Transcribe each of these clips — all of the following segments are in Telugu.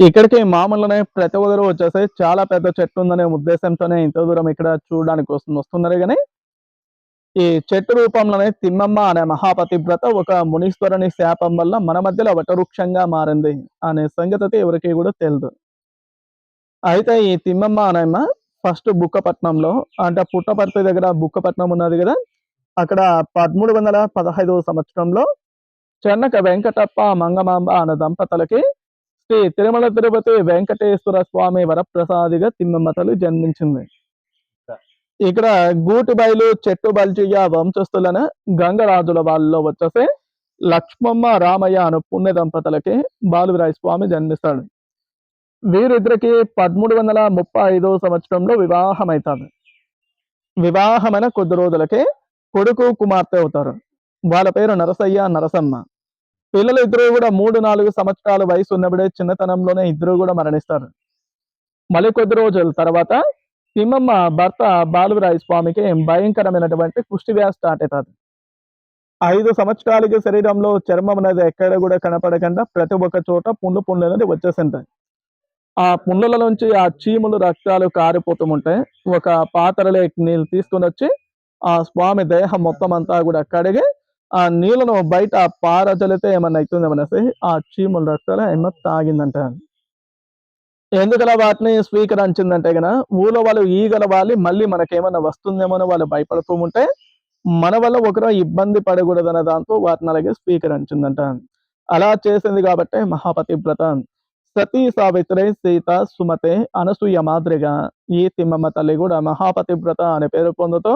ఇక్కడికి మామూలునే ప్రతి ఒక్కరు వచ్చేసి చాలా పెద్ద చెట్టు ఉందనే ఉద్దేశంతోనే ఇంత దూరం ఇక్కడ చూడడానికి వస్తు వస్తున్నారు. గాని ఈ చెట్టు రూపంలోనే తిమ్మమ్మ అనే మహాపతివ్రత ఒక మునీశ్వరుని శాపం వల్ల మన మధ్యలో వటవృక్షంగా మారింది అనే సంగతి ఎవరికి కూడా తెలియదు అయితే ఈ తిమ్మమ్మ అనేమ్మ ఫస్ట్ బుక్కపట్నంలో అంటే పుట్టపర్తి దగ్గర బుక్కపట్నం ఉన్నది కదా అక్కడ పదమూడు వందల పదహైదవ సంవత్సరంలో చెన్నక వెంకటప్ప మంగమాంబ అనే దంపతులకి శ్రీ తిరుమల తిరుపతి వెంకటేశ్వర స్వామి వరప్రసాదిగా తిమ్మమ్మ జన్మించింది. ఇక్కడ గూటి బయలు చెట్టు బల్జయ్య వంశస్థులను గంగరాజుల వాళ్ళలో వచ్చేసి లక్ష్మమ్మ రామయ్య అను పుణ్య దంపతులకి బాలువిరాయ స్వామి జన్మిస్తాడు. వీరిద్దరికి పదమూడు వందల ముప్పై ఐదో సంవత్సరంలో వివాహం వివాహమైన కొద్ది రోజులకి కొడుకు కుమార్తె అవుతారు. వాళ్ళ పేరు నరసయ్య నరసమ్మ. పిల్లలు ఇద్దరు కూడా మూడు నాలుగు సంవత్సరాల వయసు ఉన్నప్పుడే చిన్నతనంలోనే ఇద్దరు కూడా మరణిస్తారు. మళ్ళీ కొద్ది రోజుల తర్వాత తిమ్మమ్మ భర్త బాలురాయ స్వామికి భయంకరమైనటువంటి కుష్టి వ్యాధి స్టార్ట్ అవుతుంది. ఐదు సంవత్సరాలకి శరీరంలో చర్మం అనేది ఎక్కడ కూడా కనపడకుండా ప్రతి ఒక్క చోట పుండ్లు పుండ్లు అనేది వచ్చేసింటాయి ఆ పుండ్ల నుంచి ఆ చీములు రక్తాలు కారిపోతూ ఉంటాయి ఒక పాత్రలో నీళ్ళు తీసుకొని వచ్చి ఆ స్వామి దేహం మొత్తం అంతా కూడా కడిగి ఆ నీళ్ళను బయట పారజలితే ఏమన్నా అవుతుందేమనేసి ఆ చీముల రక్తాలు ఏమన్నా తాగిందంట. ఎందుకలా వాటిని స్వీకరించిందంటే కదా ఊళ్ళో వాళ్ళు ఈగల వాలి మళ్ళీ మనకేమన్నా వస్తుందేమో వాళ్ళు భయపడుతూ ఉంటే మన వల్ల ఒకరు ఇబ్బంది పడకూడదనే దాంతో వాటిని అలాగే స్వీకరించిందంట. అలా చేసింది కాబట్టి మహాపతివ్రత. సతీ సావిత్రి సీత సుమతే అనసూయ మాదిరిగా ఈ తిమ్మమ్మ తల్లి కూడా మహాపతివ్రత అనే పేరు పొందుతూ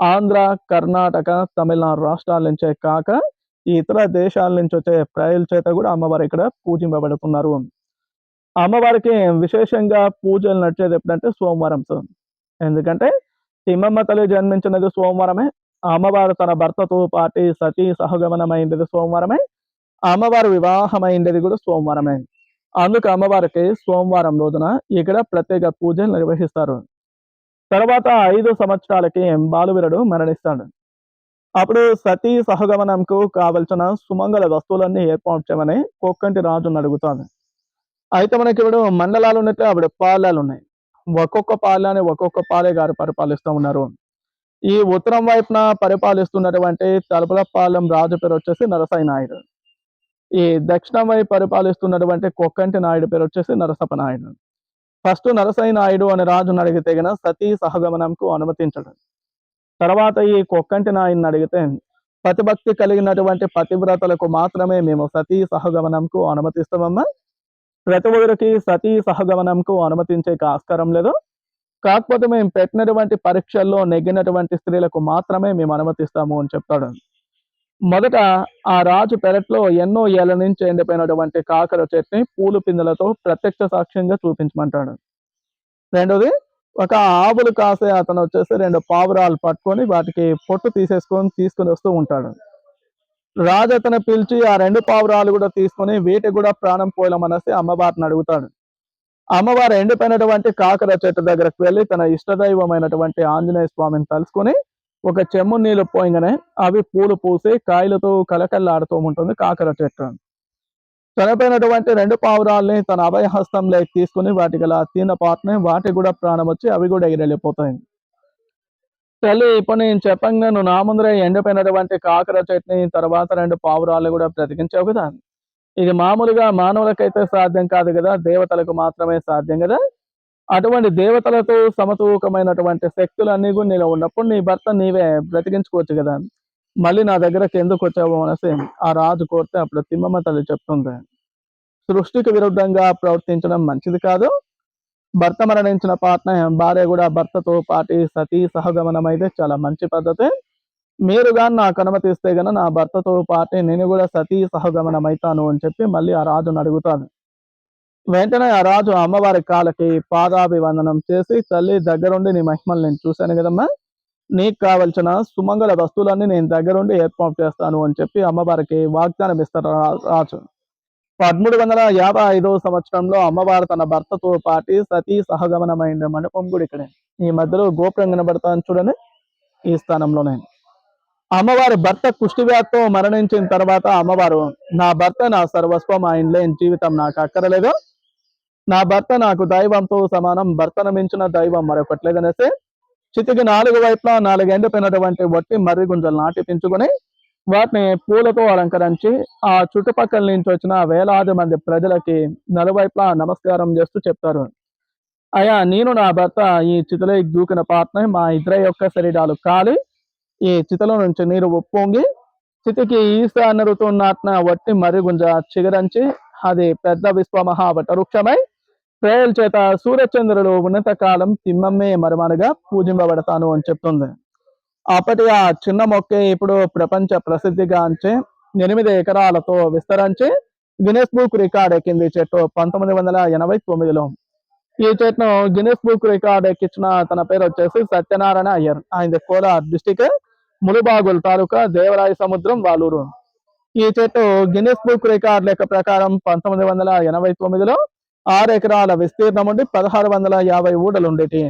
ఆంధ్ర కర్ణాటక తమిళనాడు రాష్ట్రాల నుంచే కాక ఇతర దేశాల నుంచి వచ్చే ప్రజల చేత కూడా అమ్మవారు ఇక్కడ పూజింపబడుతున్నారు. అమ్మవారికి విశేషంగా పూజలు నడిచేది ఎప్పుడంటే సోమవారం సార్. ఎందుకంటే తిమ్మమ్మ తల్లి జన్మించినది సోమవారమే అమ్మవారు తన భర్తతో పాటి సతీ సహగమనమైంది సోమవారమే అమ్మవారు వివాహమైంది కూడా సోమవారమే. అందుకు అమ్మవారికి సోమవారం రోజున ఇక్కడ ప్రత్యేక పూజలు నిర్వహిస్తారు. తర్వాత ఐదు సంవత్సరాలకి బాలువీరుడు మరణిస్తాడు. అప్పుడు సతీ సహగమనంకు కావలసిన సుమంగళ వస్తువులన్నీ ఏర్పాటు చేయమని కొక్కంటి రాజును అడుగుతాడు. అయితే మనకి ఇప్పుడు మండలాలు ఉన్నట్టు ఆవిడ పాలాలు ఉన్నాయి. ఒక్కొక్క పాలని ఒక్కొక్క పాలే గారు పరిపాలిస్తూ ఉన్నారు. ఈ ఉత్తరం వైపున పరిపాలిస్తున్నటువంటి తలపలపాలెం రాజు పేరు వచ్చేసి నరసాయి నాయుడు. ఈ దక్షిణం వైపు పరిపాలిస్తున్నటువంటి కొక్కంటి నాయుడు పేరు వచ్చేసి నరసప్ప నాయుడు. ఫస్ట్ నరసయ్య నాయుడు అనే రాజును అడిగితే గన సతీ సహగమనంకు అనుమతించడం. తర్వాత ఈ కొక్కంటి నాయుడిని అడిగితే పతిభక్తి కలిగినటువంటి పతివ్రతలకు మాత్రమే మేము సతీ సహగమనంకు అనుమతిస్తామమ్మా. ప్రతి ఒక్కరికి సతీ సహగమనంకు అనుమతించే ఆస్కారం లేదు. కాకపోతే మేము పెట్టినటువంటి పరీక్షల్లో నెగ్గినటువంటి స్త్రీలకు మాత్రమే మేము అనుమతిస్తాము అని చెప్తాడు. మొదట ఆ రాజు పెరట్లో ఎన్నో ఏళ్ళ నుంచి ఎండిపోయినటువంటి కాకర చెట్టుని పూలు పిందెలతో ప్రత్యక్ష సాక్ష్యంగా చూపించమంటాడు. రెండోది ఒక ఆవులు కాసే అతను వచ్చేసి రెండు పావురాలు పట్టుకొని వాటికి పొట్టు తీసేసుకొని తీసుకొని వస్తూ ఉంటాడు. రాజు అతను పిలిచి ఆ రెండు పావురాలు కూడా తీసుకొని వీటికి కూడా ప్రాణం పోయలమనేసి అమ్మవారిని అడుగుతాడు. అమ్మవారు ఎండిపోయినటువంటి కాకర చెట్టు దగ్గరకు వెళ్ళి తన ఇష్టదైవమైనటువంటి ఆంజనేయ స్వామిని తలుసుకొని ఒక చెమ్ము నీళ్ళు పోయంగానే అవి పూలు పూసి కాయలతో కలకల్లాడుతూ ఉంటుంది కాకర చెట్టు చనిపోయినటువంటి రెండు పావురాల్ని తన అభయహస్తంలో తీసుకుని వాటికి అలా తిన్న పాటనే వాటికి కూడా ప్రాణం వచ్చి అవి కూడా ఎగిరెళ్ళిపోతాయి. తల్లి ఇప్పుడు నేను చెప్పంగా నువ్వు నా ముందరే ఎండిపోయినటువంటి కాకర చెట్ని తర్వాత రెండు పావురాలు కూడా బ్రతికించావు కదా. ఇది మామూలుగా మానవులకైతే సాధ్యం కాదు కదా దేవతలకు మాత్రమే సాధ్యం కదా. అటువంటి దేవతలతో సమతూకమైనటువంటి శక్తులన్నీ కూడా నీలో ఉన్నప్పుడు నీ భర్త నీవే బ్రతికించుకోవచ్చు కదా. మళ్ళీ నా దగ్గరకి ఎందుకు వచ్చావు అనేసి ఆ రాజు కోరితే అప్పుడు తిమ్మమ్మ తల్లి చెప్తుంది సృష్టికి విరుద్ధంగా ప్రవర్తించడం మంచిది కాదు. భర్త మరణించిన పాటన భార్య కూడా భర్తతో పాటి సతీ సహగమనం అయితే చాలా మంచి పద్ధతి. మీరు కానీ నాకు అనుమతిస్తే గన నా భర్తతో పాటి నేను కూడా సతీ సహగమనం అవుతాను అని చెప్పి మళ్ళీ ఆ రాజును అడుగుతాను వెంటనే ఆ రాజు అమ్మవారి కాళ్ళకి పాదాభివందనం చేసి తల్లి దగ్గరుండి నీ మహిమలు నేను చూశాను కదమ్మా. నీకు కావలసిన సుమంగళ వస్తువులన్నీ నేను దగ్గరుండి ఏర్పాటు చేస్తాను అని చెప్పి అమ్మవారికి వాగ్దానం ఇస్తారు రాజు. పదమూడు వందల యాభై ఐదో సంవత్సరంలో అమ్మవారు తన భర్తతో పాటి సతీ సహగమనమైన మండపం కూడా ఇక్కడే. ఈ మధ్యలో గోపురం కనబడతాను చూడండి. ఈ స్థానంలోనే. అమ్మవారి భర్త కుష్టివ్యాధితో మరణించిన తర్వాత అమ్మవారు నా భర్త నా సర్వస్వం ఆయన లేని జీవితం నాకు అక్కరలేదు. నా భర్త నాకు దైవంతో సమానం భర్తను మించిన దైవం మరొకటి లేదనేసి చితికి నాలుగు వైపులా నాలుగు ఎండిపోయినటువంటి వట్టి మర్రి గుంజలు నాటి పెంచుకొని వాటిని పూలతో అలంకరించి ఆ చుట్టుపక్కల నుంచి వచ్చిన వేలాది మంది ప్రజలకి నలువైపులా నమస్కారం చేస్తూ చెప్తారు. అయ్యా నేను నా భర్త ఈ చితిలో దూకిన పాత్ర మా ఇద్దరి యొక్క శరీరాలు కాలి ఈ చితలో నుంచి నీరు ఉప్పొంగి చితికి ఈశాన్య ఋతువు నాటిన వట్టి మరి గుంజ చిగురించి అది పెద్ద విశ్వమహా వృక్షమై ప్రేయల చేత సూర్యచంద్రులు ఉన్నత కాలం తిమ్మమ్మే మరమనగా పూజింపబడతాను అని చెప్తుంది. అప్పటి ఆ చిన్న మొక్కే ఇప్పుడు ప్రపంచ ప్రసిద్ధిగాంచి ఎనిమిది ఎకరాలతో విస్తరించి గినెస్ బుక్ రికార్డ్ ఎక్కింది ఈ చెట్టు పంతొమ్మిది వందల ఎనభై తొమ్మిదిలో. ఈ చెట్టును గినెస్ బుక్ రికార్డ్ ఎక్కించిన తన పేరు వచ్చేసి సత్యనారాయణ అయ్యర్. ఆయన కోలార్ డిస్టిక్ ములుబాగుల్ తాలూకా దేవరాయ సముద్రం వాలూరు. ఈ చెట్టు గిన్నెస్ బుక్ రికార్డ్ లెక్క ప్రకారం పంతొమ్మిది వందల ఎనభై తొమ్మిదిలో ఆరు ఎకరాల విస్తీర్ణం ఉండి పదహారు వందల యాభై ఊడలు ఉండేటి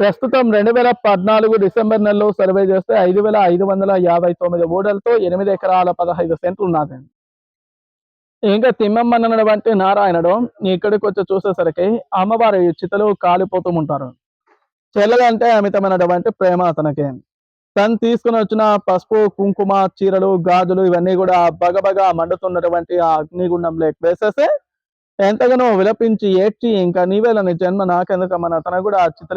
ప్రస్తుతం రెండు వేల పద్నాలుగు డిసెంబర్ నెలలో సర్వే చేస్తే ఐదు వేల ఐదు వందల యాభై తొమ్మిది ఊడలతో ఎనిమిది ఎకరాల పదహైదు సెంట్లు ఉన్నది. ఇంకా తిమ్మమ్మన్నటువంటి నారాయణుడు ఇక్కడికి వచ్చి చూసేసరికి అమ్మవారి చితలు కాలిపోతూ ఉంటారు. చెల్లెలంటే అమితమైనటువంటి ప్రేమ అతనికి. తను తీసుకుని వచ్చిన పసుపు కుంకుమ చీరలు గాజులు ఇవన్నీ కూడా బగబగా మండుతున్నటువంటి ఆ అగ్నిగుండంలో వేసేస్తే ఎంతగానో విలపించి ఏడ్చి ఇంకా నీవేలని జన్మ నాకెందుకమ్మని తన కూడా ఆ చిత్ర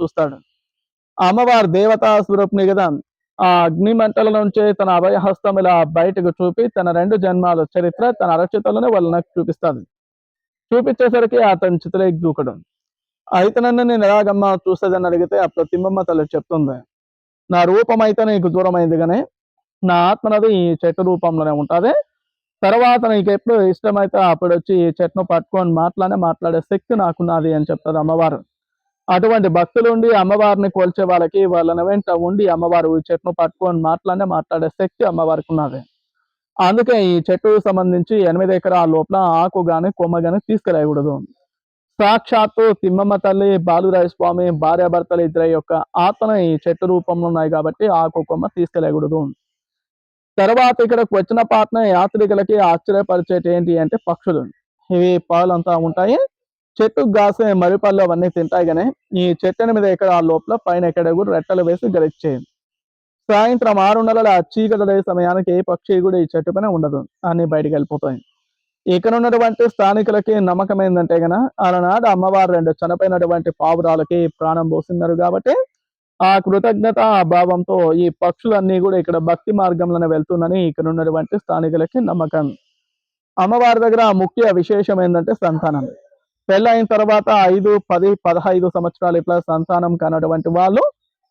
చూస్తాడు. అమ్మవారి దేవతా స్వరూపిణి కదా ఆ అగ్ని మంటల నుంచే తన అభయహస్తం ఇలా బయటకు చూపి తన రెండు జన్మాల చరిత్ర తన అరచితలోనే నాకు చూపిస్తుంది చూపించేసరికి అతని చిత్ర దూకడం. అయితే నన్ను నేను ఎలాగమ్మా చూస్తుందని అడిగితే అప్పుడు తిమ్మమ్మ తల్లి చెప్తుంది. నా రూపం అయితే నీకు దూరమైంది కానీ నా ఆత్మనది ఈ చెట్టు రూపంలోనే ఉంటుంది తర్వాత నీకు ఎప్పుడు ఇష్టమైతే అప్పుడు వచ్చి ఈ చెట్టును పట్టుకొని మాట్లాడే మాట్లాడే శక్తి నాకున్నది అని చెప్తారు అమ్మవారు. అటువంటి భక్తులు ఉండి అమ్మవారిని కొలిచే వాళ్ళకి వాళ్ళని వెంట ఉండి అమ్మవారు ఈ చెట్టును పట్టుకొని మాట్లాడే మాట్లాడే శక్తి అమ్మవారికి ఉన్నది అందుకే ఈ చెట్టుకు సంబంధించి ఎనిమిది ఎకరాల లోపల ఆకు కానీ కొమ్మ కానీ తీసుకురాయకూడదు సాక్షాత్తు తిమ్మమ్మ తల్లి బాలురాయ స్వామి భార్యాభర్తలు ఇద్దరు యొక్క ఆత్మ ఈ చెట్టు రూపంలో ఉన్నాయి కాబట్టి ఆ కొమ్మ తీసుకెళ్ళకూడదు తర్వాత ఇక్కడకు వచ్చిన పాటన యాత్రికులకి ఆశ్చర్యపరిచేటి ఏంటి అంటే పక్షులు. ఇవి పాలంతా ఉంటాయి. చెట్టు గాసే మరిపళ్ళు అవన్నీ తింటాయి కానీ ఈ చెట్టుని మీద ఎక్కడ ఆ లోపల పైన ఎక్కడ కూడా రెట్టలు వేసి గరిచేది సాయంత్రం ఆరున్నర చీకటి సమయానికి ఏ పక్షి కూడా ఈ చెట్టు పైన ఉండదు. అన్ని బయటికి వెళ్ళిపోతాయి. ఇక్కడ ఉన్నటువంటి స్థానికులకి నమ్మకం ఏంటంటే గన ఆనాడు అమ్మవారు రెండు చనిపోయినటువంటి పావురాలకి ప్రాణం పోసినారు కాబట్టి ఆ కృతజ్ఞత భావంతో ఈ పక్షులన్నీ కూడా ఇక్కడ భక్తి మార్గంలోనే వెళ్తుందని ఇక్కడ ఉన్నటువంటి స్థానికులకి నమ్మకం. అమ్మవారి దగ్గర ముఖ్య విశేషం ఏంటంటే సంతానం. పెళ్ళైన తర్వాత ఐదు పది పదహైదు సంవత్సరాలు ఇట్లా సంతానం కానటువంటి వాళ్ళు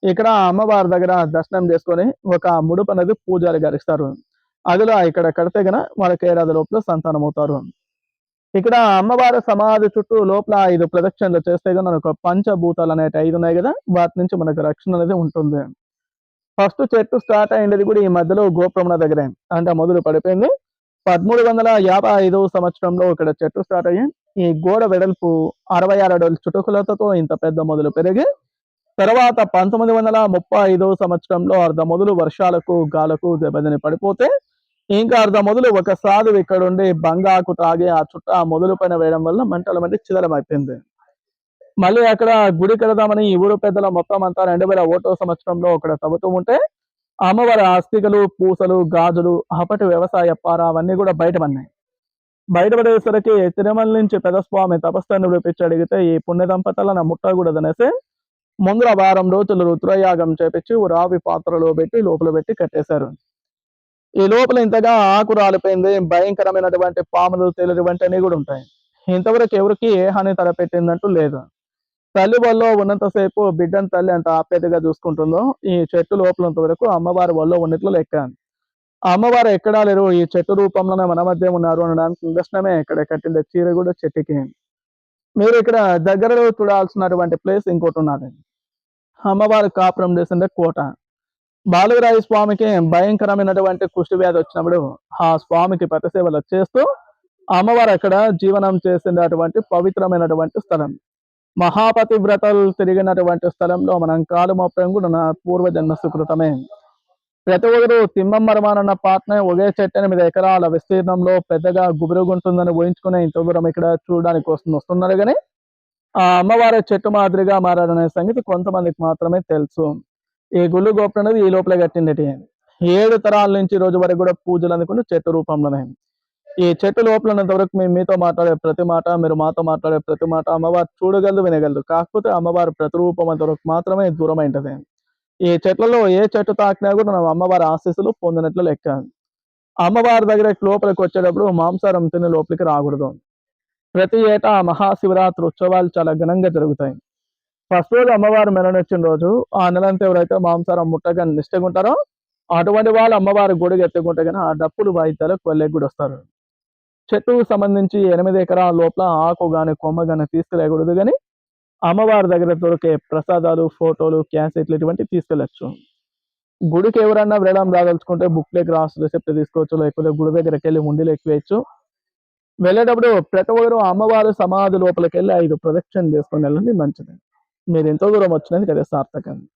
ఇక్కడ అమ్మవారి దగ్గర దర్శనం చేసుకొని ఒక ముడుపు అనేది పూజలు గరిస్తారు అదిలో ఇక్కడ కడితే గన వాళ్ళకి ఏడాది లోపల సంతానం అవుతారు ఇక్కడ అమ్మవారి సమాధి చుట్టూ లోపల ఐదు ప్రదక్షిణలు చేస్తే గన ఒక పంచభూతాలు అనేవి ఐదు ఉన్నాయి కదా వాటి నుంచి మనకు రక్షణ అనేది ఉంటుంది. ఫస్ట్ చెట్టు స్టార్ట్ అయినది కూడా ఈ మధ్యలో గోపురం దగ్గరే. అంటే మొదలు పడిపోయింది. పదమూడు వందల యాభై ఐదవ సంవత్సరంలో ఇక్కడ చెట్టు స్టార్ట్ అయ్యి ఈ గోడ వెడల్పు అరవై ఆరు అడుగుల చుటుకులతో ఇంత పెద్ద మొదలు పెరిగి తర్వాత పంతొమ్మిది వందల ముప్పై ఐదవ సంవత్సరంలో అర్ధ మొదలు వర్షాలకు గాలకు దెబ్బతిని పడిపోతే ఇంకా అర్ధ మొదలు ఒక సాధువు ఇక్కడ ఉండి బంగాకు తాగి ఆ చుట్ట ఆ మొదలు పైన వేయడం వల్ల మంటల మంటి చిదరం అయిపోయింది మళ్ళీ అక్కడ గుడి కడదామని ఈ ఊరు పెద్దల మొత్తం అంతా రెండు వేల ఓటో సంవత్సరంలో అక్కడ తవ్వుతూ ఉంటే అమ్మవారి ఆస్తికలు పూసలు గాజులు అప్పటి వ్యవసాయ పార అవన్నీ కూడా బయటపడినాయి. బయటపడేసరికి తిరుమల నుంచి పెదస్వామి తపస్సును విడిపించి అడిగితే ఈ పుణ్య దంపతులను ముట్టకూడదనేసి ముందర వారం రోజులు రుద్రయాగం చేపించి ఓ రావి పాత్రలో పెట్టి లోపల పెట్టి కట్టేశారు. ఈ లోపల ఇంతగా ఆకు రాలిపోయింది భయంకరమైనటువంటి పాములు తేలినటువంటివి కూడా ఉంటాయి. ఇంతవరకు ఎవరికి ఏ హాని తలపెట్టిందంటూ లేదు. తల్లి వల్ల ఉన్నంతసేపు బిడ్డను తల్లి అంత ఆప్యాయతగా చూసుకుంటుందో ఈ చెట్టు లోపలంత వరకు అమ్మవారి వల్ల ఉన్నట్లు లెక్క. అమ్మవారు ఎక్కడా లేరు ఈ చెట్టు రూపంలోనే మన మధ్య ఉన్నారు అనడానికి నిదర్శనమే. ఇక్కడ కట్టిన చీర కూడా చెట్టుకి. మీరు ఇక్కడ దగ్గరలో చూడాల్సినటువంటి ప్లేస్ ఇంకోటి ఉన్నది. అమ్మవారు కాపురం చేసిండే కోట. బాలురాయ స్వామికి భయంకరమైనటువంటి కుష్టి వ్యాధి వచ్చినప్పుడు ఆ స్వామికి ప్రతిసేవలు చేస్తూ అమ్మవారు అక్కడ జీవనం చేసినటువంటి పవిత్రమైనటువంటి స్థలం. మహాపతి వ్రతలు తిరిగినటువంటి స్థలంలో మనం కాలు మోపడం కూడా నా పూర్వజన్మ సుకృతమే. ప్రతి ఒక్కరు తిమ్మమ్మరమానన్న పాటనే ఒకే చెట్టు ఎనిమిది ఎకరాల విస్తీర్ణంలో పెద్దగా గుబురుగుంటుందని ఊహించుకునే ఇంత దూరం ఇక్కడ చూడడానికి వస్తుంది వస్తున్నారు కానీ ఆ అమ్మవారి చెట్టు మాదిరిగా మారాడనే సంగతి కొంతమందికి మాత్రమే తెలుసు. ఈ గుళ్ళు గోపురం అనేది ఈ లోపల కట్టిండేటి ఏడు తరాల నుంచి రోజు వరకు కూడా పూజలు అందుకుంటూ చెట్టు రూపంలోనే. ఈ చెట్టు లోపల ఉన్నంత వరకు మేము మీతో మాట్లాడే ప్రతి మాట మీరు మాతో మాట్లాడే ప్రతి మాట అమ్మవారు చూడగలదు వినగలదు. కాకపోతే అమ్మవారి ప్రతిరూపం అంతవరకు మాత్రమే దూరమైంటది. ఈ చెట్లలో ఏ చెట్టు తాకినా కూడా మనం అమ్మవారి ఆశీస్సులు పొందినట్లు లెక్క. అమ్మవారి దగ్గర లోపలికి వచ్చేటప్పుడు మాంసారం తిని లోపలికి రాకూడదు. ప్రతి ఏటా మహాశివరాత్రి ఉత్సవాలు చాలా ఘనంగా జరుగుతాయి. ఫస్ట్ రోజు అమ్మవారు మెరవనొచ్చిన రోజు ఆ నెలంతా ఎవరైతే మాంసారం ముట్టగా నిష్టగుంటారో అటువంటి వాళ్ళు అమ్మవారి గుడికి ఎత్తుకుంటే కానీ ఆ డప్పులు వాయిద్యాలకు కొల్లెకి కూడా వస్తారు. చెట్టుకు సంబంధించి ఎనిమిది ఎకరాల లోపల ఆకు కానీ కొమ్మ కానీ తీసుకురాకూడదు కానీ అమ్మవారి దగ్గర దొరికే ప్రసాదాలు ఫోటోలు క్యాసెట్లు ఇటువంటి తీసుకెళ్ళచ్చు. గుడికి ఎవరన్నా వెళ్ళడం రాదలుచుకుంటే బుక్లెక్ రాసు రిసెప్ట్ తీసుకోవచ్చు లేకపోతే గుడి దగ్గరికి వెళ్ళి ముందులు ఎక్కువేయచ్చు వెళ్ళేటప్పుడు ప్రతి ఒక్కరు అమ్మవారు సమాధి లోపలికి వెళ్ళి ఐదు ప్రదక్షిణ చేసుకుని వెళ్ళండి మంచిది. మీరు ఎంతో దూరం వచ్చినది కదా సార్థకంగా